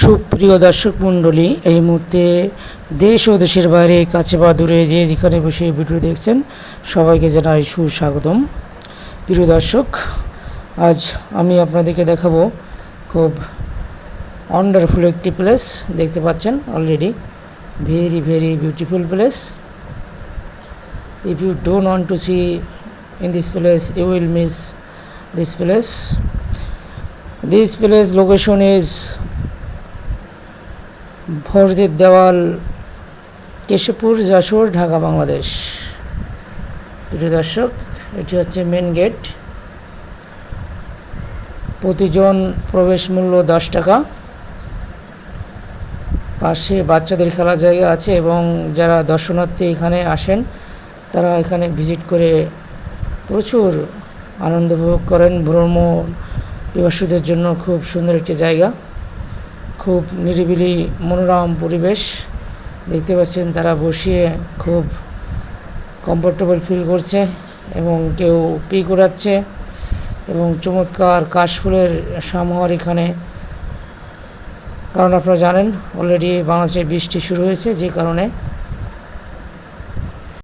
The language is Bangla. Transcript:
সুপ্রিয় দর্শক মণ্ডলী, এই মুহূর্তে দেশ ও দেশের বাইরে, কাছে বা দূরে যে যেখানে বসে ভিডিও দেখছেন, সবাইকে জানাই সুস্বাগতম। প্রিয় দর্শক, আজ আমি আপনাদেরকে দেখাবো খুব ওয়ান্ডারফুল একটি প্লেস দেখতে পাচ্ছেন already very very beautiful place if you don't want to see in this place you will miss this place this place location is ভরদের দেওয়াল, কেশবপুর, যশোর, ঢাকা, বাংলাদেশ। প্রিয় দর্শক, এটি হচ্ছে মেন গেট প্রতিজন প্রবেশ মূল্য দশ টাকা। পাশে বাচ্চাদের খেলার জায়গা আছে এবং যারা দর্শনার্থী এখানে আসেন, তারা এখানে ভিজিট করে প্রচুর আনন্দ উপভোগ করেন। ভ্রমণ পিপাসুদের জন্য খুব সুন্দর একটি জায়গা। খুব নিরিবিলি মনোরম পরিবেশ। দেখতে পাচ্ছেন তারা বসিয়ে খুব কমফোর্টেবল ফিল করছে এবং কেউ পি করাচ্ছে এবং চমৎকার কাশফুলের সামহার এখানে। কারণ আপনারা জানেন অলরেডি বাংলাদেশে বৃষ্টি শুরু হয়েছে যে কারণে।